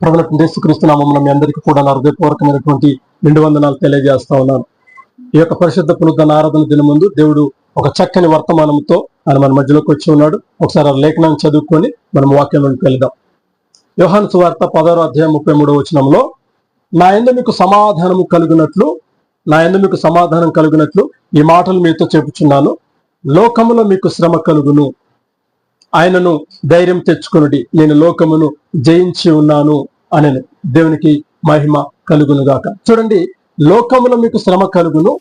ప్రజలకు యేసుక్రీస్తునామం మీ అందరికీ కూడా నా హృదయపూర్వకమైనటువంటి నిండు వందనాలు తెలియజేస్తా ఉన్నాను. ఈ యొక్క పరిశుద్ధ పునరుద్ధరణ ఆరాధన దిన ముందు దేవుడు ఒక చక్కని వర్తమానంతో ఆయన మన మధ్యలోకి వచ్చి ఉన్నాడు. ఒకసారి ఆ లేఖనాన్ని చదువుకొని మనం వాక్యంలోకి వెళ్దాం. యోహాను సువార్త పదహారు అధ్యాయం ముప్పై మూడో వచనంలో నా ఎందు మీకు సమాధానము కలుగునట్లు నా ఎందు మీకు సమాధానం కలుగునట్లు ఈ మాటలు మీతో చెప్పుచున్నాను. లోకములో మీకు శ్రమ కలుగును. ఆయనను ధైర్యం తెచ్చుకొనుడి. నేను లోకమును జయించి ఉన్నాను అని దేవునికి మహిమ కలుగును గాక. చూడండి లోకములో మీకు శ్రమ కలుగును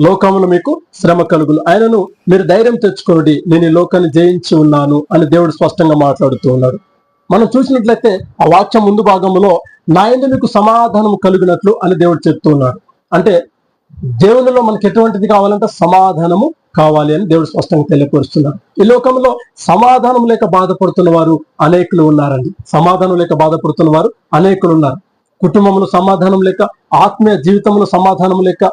లోకములు మీకు శ్రమ కలుగులు ఆయనను మీరు ధైర్యం తెచ్చుకొనుడి. నేను ఈ లోకాన్ని జయించి ఉన్నాను అని దేవుడు స్పష్టంగా మాట్లాడుతూ ఉన్నాడు. మనం చూసినట్లయితే ఆ వాక్యం ముందు భాగంలో నా యందు మీకు సమాధానం కలిగినట్లు అని దేవుడు చెప్తూ ఉన్నాడు. అంటే దేవునిలో మనకి ఎటువంటిది కావాలంటే సమాధానము కావాలి అని దేవుడు స్పష్టంగా తెలియపరుస్తున్నారు. ఈ లోకంలో సమాధానం లేక బాధపడుతున్న వారు అనేకులు ఉన్నారండి. సమాధానం లేక బాధపడుతున్న వారు అనేకులు ఉన్నారు. కుటుంబంలో సమాధానం లేక ఆత్మీయ జీవితంలో సమాధానం లేక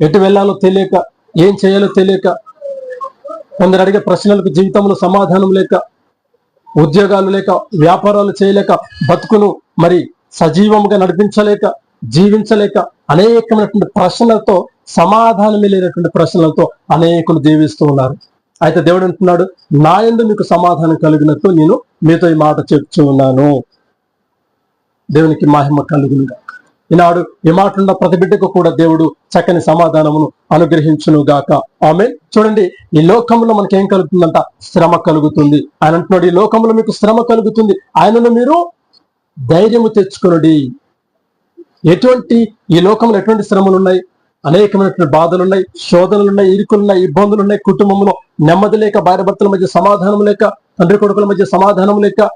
ఎటు వెళ్ళాలో తెలియక ఏం చేయాలో తెలియక కొందరు అడిగే ప్రశ్నలకు జీవితంలో సమాధానం లేక ఉద్యోగాలు లేక వ్యాపారాలు చేయలేక బతుకును మరి సజీవంగా నడిపించలేక జీవించలేక అనేకమైనటువంటి ప్రశ్నలతో సమాధానమే లేనటువంటి ప్రశ్నలతో అనేకులు జీవిస్తూ ఉన్నారు. అయితే దేవుడు అంటున్నాడు నా ఎందు మీకు సమాధానం కలిగినట్టు నేను మీతో ఈ మాట చెప్తూ ఉన్నాను. దేవునికి మహిమ కలుగునుగా ఈనాడు ఈ మాట ఉన్న ప్రతి బిడ్డకు కూడా దేవుడు చక్కని సమాధానమును అనుగ్రహించును గాక. ఆమె చూడండి ఈ లోకంలో మనకి ఏం కలుగుతుందంట? శ్రమ కలుగుతుంది. ఆయన అంటున్నాడు ఈ లోకంలో మీకు శ్రమ కలుగుతుంది. ఆయనను మీరు ధైర్యము తెచ్చుకునడి. ఎటువంటి ఈ లోకంలో ఎటువంటి శ్రమలు ఉన్నాయి అనేకమైనటువంటి బాధలు ఉన్నాయి శోధనలు ఉన్నాయి ఇరుకులు ఉన్నాయి ఇబ్బందులు ఉన్నాయి కుటుంబంలో నెమ్మది లేక భార్య భర్తల మధ్య సమాధానం లేక తండ్రి కొడుకుల మధ్య సమాధానం లేక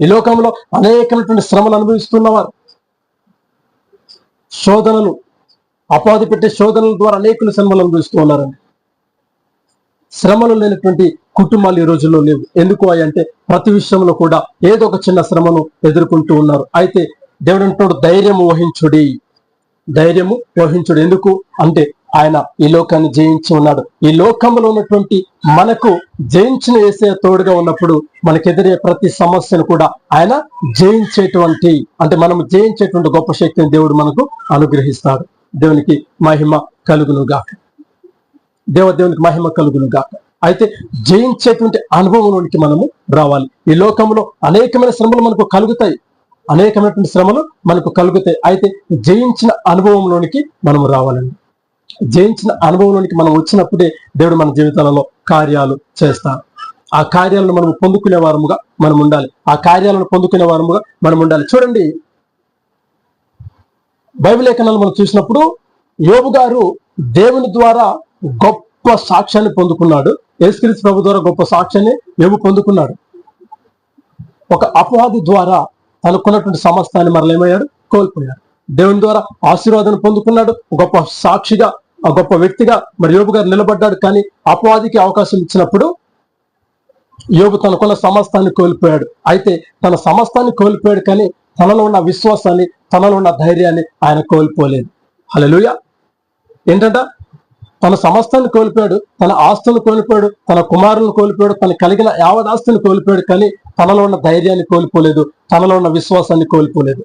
ఈ లోకంలో అనేకమైనటువంటి శ్రమలు అనుభవిస్తున్నవారు. శోధనలు అపాధి పెట్టే శోధనల ద్వారా అనేకులు శ్రమలు అనుభవిస్తూ ఉన్నారండి. శ్రమలు లేనటువంటి కుటుంబాలు ఈ రోజుల్లో లేవు. ఎందుకు అంటే ప్రతి విషయంలో కూడా ఏదో ఒక చిన్న శ్రమను ఎదుర్కొంటూ ఉన్నారు. అయితే దేవుడు అంటున్నాడు ధైర్యం వహించుడి. ధైర్యము వహించుడు. ఎందుకు? అంటే ఆయన ఈ లోకాన్ని జయించి ఉన్నాడు. ఈ లోకంలో ఉన్నటువంటి మనకు జయించిన వేసే తోడుగా ఉన్నప్పుడు మనకు ఎదురే ప్రతి సమస్యను కూడా ఆయన జయించేటువంటి అంటే మనం జయించేటువంటి గొప్ప శక్తిని దేవుడు మనకు అనుగ్రహిస్తాడు. దేవునికి మహిమ కలుగునుగాక. దేవ దేవునికి మహిమ కలుగునుగాక. అయితే జయించేటువంటి అనుభవంలోనికి మనము రావాలి. ఈ లోకంలో అనేకమైన శ్రమలు మనకు కలుగుతాయి. అనేకమైనటువంటి శ్రమలు మనకు కలుగుతాయి. అయితే జయించిన అనుభవంలోనికి మనము రావాలండి. జయించిన అనుభవంలోనికి మనం వచ్చినప్పుడే దేవుడు మన జీవితాలలో కార్యాలు చేస్తారు. ఆ కార్యాలను మనం పొందుకునే వారముగా మనం ఉండాలి. ఆ కార్యాలను పొందుకునే వారముగా మనం ఉండాలి. చూడండి. బైబిల్ లేఖనాలు మనం చూసినప్పుడు యోబు గారు దేవుని ద్వారా గొప్ప సాక్ష్యాన్ని పొందుకున్నాడు. యేసుక్రీస్తు ప్రభు ద్వారా గొప్ప సాక్ష్యాన్ని యోబు పొందుకున్నాడు. ఒక అపవాది ద్వారా తనుకున్నటువంటి సమస్తాన్ని మరలేమయ్యాడు కోల్పోయాడు. దేవుని ద్వారా ఆశీర్వాదం పొందుకున్నాడు. గొప్ప సాక్షిగా ఆ గొప్ప వ్యక్తిగా మరి యోబు గారు నిలబడ్డాడు. కానీ అపవాదికి అవకాశం ఇచ్చినప్పుడు యోబు తనకున్న సమస్తాన్ని కోల్పోయాడు. అయితే తన సమస్తాన్ని కోల్పోయాడు కానీ తనలో ఉన్న విశ్వాసాన్ని తనలో ఉన్న ధైర్యాన్ని ఆయన కోల్పోలేదు. హల్లెలూయా! ఏంటంట? తన సమస్తాన్ని కోల్పోయాడు తన ఆస్తులను కోల్పోయాడు తన కుమారులను కోల్పోయాడు తన కలిగిన యావదాస్తుని కోల్పోయాడు కానీ తనలో ఉన్న ధైర్యాన్ని కోల్పోలేదు తనలో ఉన్న విశ్వాసాన్ని కోల్పోలేదు.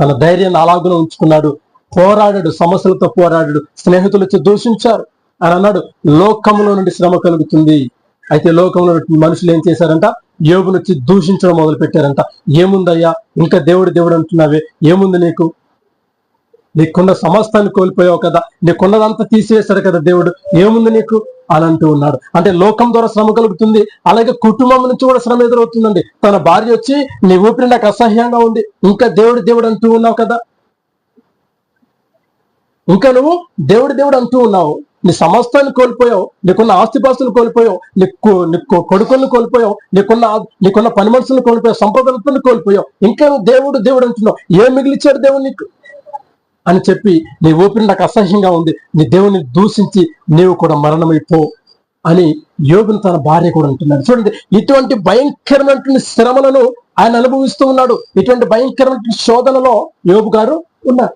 తన ధైర్యాన్ని అలాగునే ఉంచుకున్నాడు. పోరాడాడు సమస్యలతో పోరాడాడు స్నేహితులు వచ్చి దూషించారు అని అన్నాడు. లోకంలో నుండి శ్రమ కలుగుతుంది. అయితే లోకంలో మనుషులు ఏం చేశారంట? యోగును వచ్చి దూషించడం మొదలు పెట్టారంట ఏముందయ్యా? ఇంకా దేవుడు దేవుడు అంటున్నావే? ఏముంది నీకు? నీకున్న సమస్తాన్ని కోల్పోయావు కదా. నీకున్నదంతా తీసివేశాడు కదా దేవుడు. ఏముంది నీకు? అని అంటూ ఉన్నాడు. అంటే లోకం ద్వారా శ్రమ కలుగుతుంది. అలాగే కుటుంబం నుంచి కూడా శ్రమ ఎదురవుతుందండి. తన భార్య వచ్చి నీ ఊపిరి నాకు అసహ్యంగా ఉంది. ఇంకా దేవుడు దేవుడు అంటూ ఉన్నావు కదా. ఇంకా నువ్వు దేవుడు దేవుడు అంటూ ఉన్నావు. నీ సమస్తాన్ని కోల్పోయావు. నీకున్న ఆస్తిపాస్తులు కోల్పోయావు. నీకు నీకు కొడుకులను కోల్పోయావు. నీకున్న నీకున్న పని మనుషులను కోల్పోయావు. సంపదలను కోల్పోయావు. ఇంకా నువ్వు దేవుడు దేవుడు అంటున్నావు. ఏం మిగిలిచ్చాడు దేవుడు నీకు? అని చెప్పి నీ ఊపిరి నాకు అసహ్యంగా ఉంది. నీ దేవుని దూషించి నీవు కూడా మరణమైపో అని యోగును తన భార్య కూడా అంటున్నాడు. చూడండి ఇటువంటి భయంకరమైనటువంటి శ్రమలను ఆయన అనుభవిస్తూ ఉన్నాడు. ఇటువంటి భయంకరమైన శోధనలో యోగు గారు ఉన్నారు.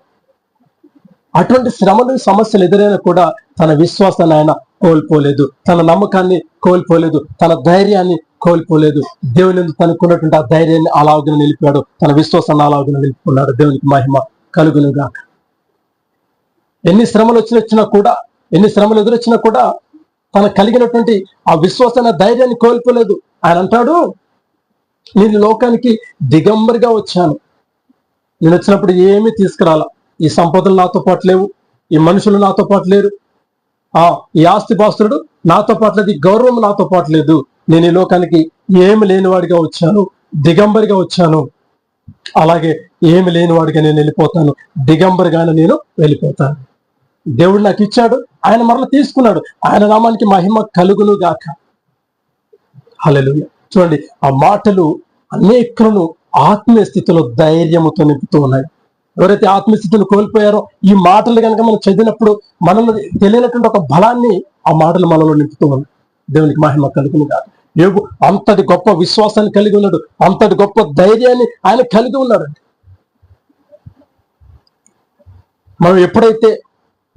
అటువంటి శ్రమలు సమస్యలు ఎదురైనా కూడా తన విశ్వాసాన్ని ఆయన కోల్పోలేదు. తన నమ్మకాన్ని కోల్పోలేదు. తన ధైర్యాన్ని కోల్పోలేదు. దేవుని తనకున్నటువంటి ఆ ధైర్యాన్ని అలాగున నిలిపాడు. తన విశ్వాసాన్ని అలాగున నిలుపుకున్నాడు. దేవునికి మహిమ కలుగునుగాక. ఎన్ని శ్రమలు వచ్చి వచ్చినా కూడా ఎన్ని శ్రమలు ఎదురొచ్చినా కూడా తన కలిగినటువంటి ఆ విశ్వాసాన్ని ధైర్యాన్ని కోల్పోలేదు. ఆయన అంటాడు నేను లోకానికి దిగంబరిగా వచ్చాను. నేను వచ్చినప్పుడు ఏమీ తీసుకురాల. ఈ సంపదలు నాతో పాటు లేవు ఈ మనుషులు నాతో పాటు లేరు. ఆ ఈ ఆస్తిపాస్తుడు నాతో పాటు లేదు ఈ గౌరవం నాతో పాటు లేదు. నేను ఈ లోకానికి ఏమి లేనివాడిగా వచ్చాను దిగంబరిగా వచ్చాను. అలాగే ఏమి లేనివాడిగా నేను వెళ్ళిపోతాను దిగంబరిగానే నేను వెళ్ళిపోతాను. దేవుడు నాకు ఇచ్చాడు ఆయన మరల తీసుకున్నాడు. ఆయన నామానికి మహిమ కలుగును గాక. అలలు చూడండి ఆ మాటలు అనేకులను ఆత్మీయ స్థితిలో ధైర్యముతో నింపుతూ ఉన్నాయి. ఎవరైతే ఆత్మీయ స్థితిని కోల్పోయారో ఈ మాటలు కనుక మనం చదివినప్పుడు మనలో తెలియనటువంటి ఒక బలాన్ని ఆ మాటలు మనలో నింపుతూ ఉన్నాయి. దేవునికి మహిమ కలుగును కాదు యోగు అంతటి గొప్ప విశ్వాసాన్ని కలిగి ఉన్నాడు. అంతటి గొప్ప ధైర్యాన్ని ఆయన కలిగి ఉన్నాడు మనం ఎప్పుడైతే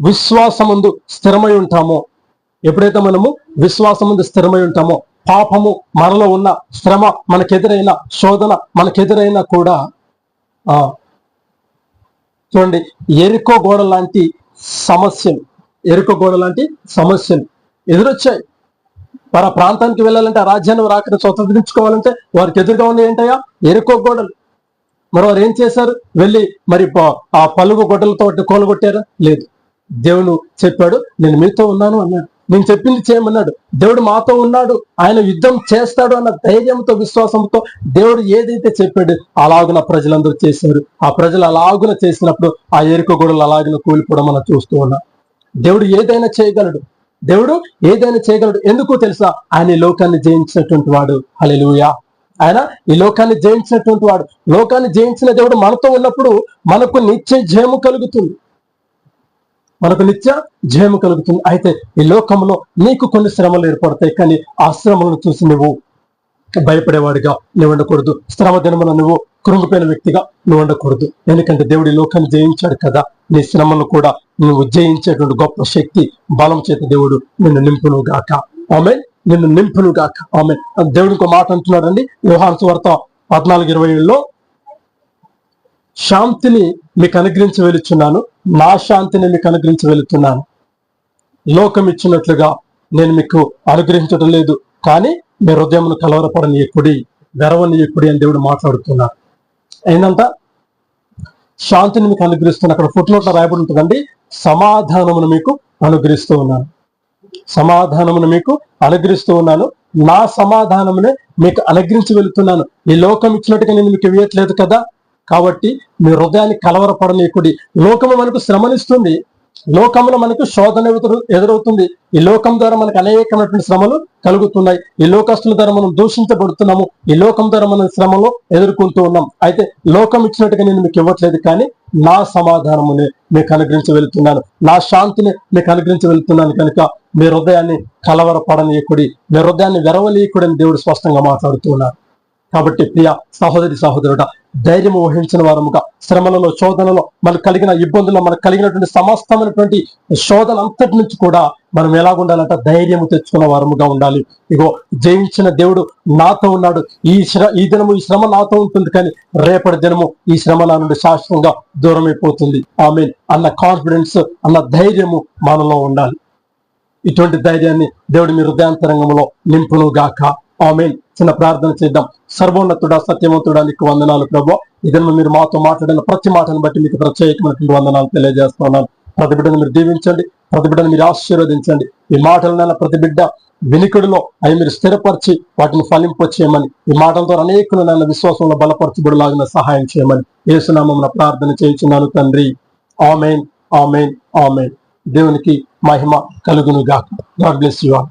విశ్వాసముందు స్థిరమై ఉంటామో. ఎప్పుడైతే మనము విశ్వాసముందు స్థిరమై ఉంటామో పాపము మనలో ఉన్న శ్రమ మనకెదురైన శోధన మనకెదురైనా కూడా చూడండి ఎరుకో గోడ లాంటి సమస్యలు ఎరుకో గోడ లాంటి సమస్యలు ఎదురొచ్చాయి. వారు ప్రాంతానికి వెళ్ళాలంటే ఆ రాజ్యాన్ని రాకని స్వతంత్రించుకోవాలంటే వారికి ఎదురుగా ఉంది ఏంటయ్యా? ఎరుకో గోడలు. మరి వారు ఏం చేశారు? వెళ్ళి మరి ప- ఆ పలుగు గొడ్డలతో కోలగొట్టారా? లేదు. దేవుడు చెప్పాడు నేను మీతో ఉన్నాను అన్నాడు. నేను చెప్పింది చేయమన్నాడు. దేవుడు మాతో ఉన్నాడు. ఆయన యుద్ధం చేస్తాడు అన్న ధైర్యంతో విశ్వాసంతో దేవుడు ఏదైతే చెప్పాడు అలాగున ప్రజలందరూ చేశారు. ఆ ప్రజలు అలాగున చేసినప్పుడు ఆ ఎరుక గొడవలు అలాగున కూలిపోవడం మనం చూస్తూ ఉన్నాం. దేవుడు ఏదైనా చేయగలడు. దేవుడు ఏదైనా చేయగలడు. ఎందుకు తెలుసా? ఆయన ఈ లోకాన్ని జయించినటువంటి వాడు. అలెలుయా ఆయన ఈ లోకాన్ని జయించినటువంటి వాడు. లోకాన్ని జయించిన దేవుడు మనతో ఉన్నప్పుడు మనకు నిత్య జయము కలుగుతుంది. మనకు నిత్య జయము కలుగుతుంది. అయితే ఈ లోకంలో నీకు కొన్ని శ్రమలు ఏర్పడతాయి కానీ ఆ శ్రమలను చూసి నువ్వు భయపడేవాడిగా నువ్వు ఉండకూడదు. శ్రమ దినమున నువ్వు కృంగిపోయిన వ్యక్తిగా నువ్వు ఉండకూడదు. ఎందుకంటే దేవుడి లోకాన్ని జయించాడు కదా. నీ శ్రమను కూడా నువ్వు జయించేటువంటి గొప్ప శక్తి బలం చేత దేవుడు నిన్ను నింపును గాక. ఆమె నిన్ను నింపును గాక. ఆమె దేవుడు ఇంకో మాట అంటున్నాడండి. వ్యవహార వార్త పద్నాలుగు ఇరవై ఏళ్ళలో శాంతిని మీకు అనుగ్రహించి వెళుచున్నాను. నా శాంతిని మీకు అనుగ్రహించి వెళుతున్నాను. లోకం ఇచ్చినట్లుగా నేను మీకు అనుగ్రహించడం లేదు. కానీ మీ హృదయమును కలవరపడని ఎక్కుడి వెరవని ఎక్కుడి అని దేవుడు మాట్లాడుతున్నారు ఏంటంట? శాంతిని మీకు అనుగ్రహిస్తున్నా అక్కడ ఫుట్నోట్లో రాయబడి ఉంటుందండి. సమాధానమును మీకు అనుగ్రహిస్తూ ఉన్నాను. సమాధానమును మీకు అనుగ్రహిస్తూ ఉన్నాను. నా సమాధానమునే మీకు అనుగ్రహించి వెళుతున్నాను. ఈ లోకం ఇచ్చినట్టుగా నేను మీకు ఇవ్వట్లేదు కదా? కాబట్టి మీ హృదయాన్ని కలవరపడనీకుడి లోకము మనకు శ్రమనిస్తుంది. లోకంలో మనకు శోధన ఎదురవుతుంది. ఈ లోకం ద్వారా మనకు అనేకమైనటువంటి శ్రమలు కలుగుతున్నాయి. ఈ లోకస్తుల ద్వారా మనం దూషించబడుతున్నాము. ఈ లోకం ద్వారా మనం శ్రమలు ఎదుర్కొంటూ ఉన్నాం. అయితే లోకం ఇచ్చినట్టుగా నేను మీకు ఇవ్వట్లేదు కానీ నా సమాధానమునే మీకు అనుగ్రహించి వెళ్తున్నాను. నా శాంతిని మీకు అనుగ్రహించి వెళ్తున్నాను కనుక మీ హృదయాన్ని కలవరపడనీయకుడి మీ హృదయాన్ని వెరవలీయకుడని దేవుడు స్పష్టంగా మాట్లాడుతున్నారు కాబట్టి ప్రియ సహోదరి సహోదరుడ ధైర్యం వహించిన వారముగా శ్రమలలో శోధనలో మనకు కలిగిన ఇబ్బందుల్లో మనకు కలిగినటువంటి సమస్తమైనటువంటి శోధన అంతటి నుంచి కూడా మనం ఎలాగుండాలంటే ధైర్యము తెచ్చుకున్న వారముగా ఉండాలి. ఇగో జయించిన దేవుడు నాతో ఉన్నాడు. ఈ శ్ర ఈ దినము ఈ శ్రమ నాతో ఉంటుంది కానీ రేపటి దినము ఈ శ్రమ నా నుండి శాశ్వతంగా దూరమైపోతుంది. ఐ ఆమె అన్న కాన్ఫిడెన్స్ అన్న ధైర్యము మనలో ఉండాలి. ఇటువంటి ధైర్యాన్ని దేవుడి మీ హృదయాంతరంగంలో నింపును గాక ఆమె చిన్న ప్రార్థన చేద్దాం. సర్వోన్నతుడా సత్యవంతుడా నీకు వందనాలు ప్రభు. ఇదನ್ನು మీరు మాతో మాట్లాడిన ప్రతి మాటను బట్టి మీకు ప్రత్యేకమైనటువంటి వందనాలు తెలియజేస్తున్నాను. ప్రతి బిడ్డను మీరు దీవించండి. ప్రతి బిడ్డను మీరు ఆశీర్వదించండి. ఈ మాటలనైనా ప్రతి బిడ్డ వినికుడిలో అవి మీరు స్థిరపరిచి వాటిని ఫలింపు చేయమని ఈ మాటల ద్వారా అనేకులు నన్ను విశ్వాసంలో బలపరచబడిలాగిన సహాయం చేయమని ఏసునామం ప్రార్థన చేయించున్నాను తండ్రి. Amen amen amen. దేవునికి మహిమ కలుగును గాక గాడ్ బ్లెస్ యు ఆల్.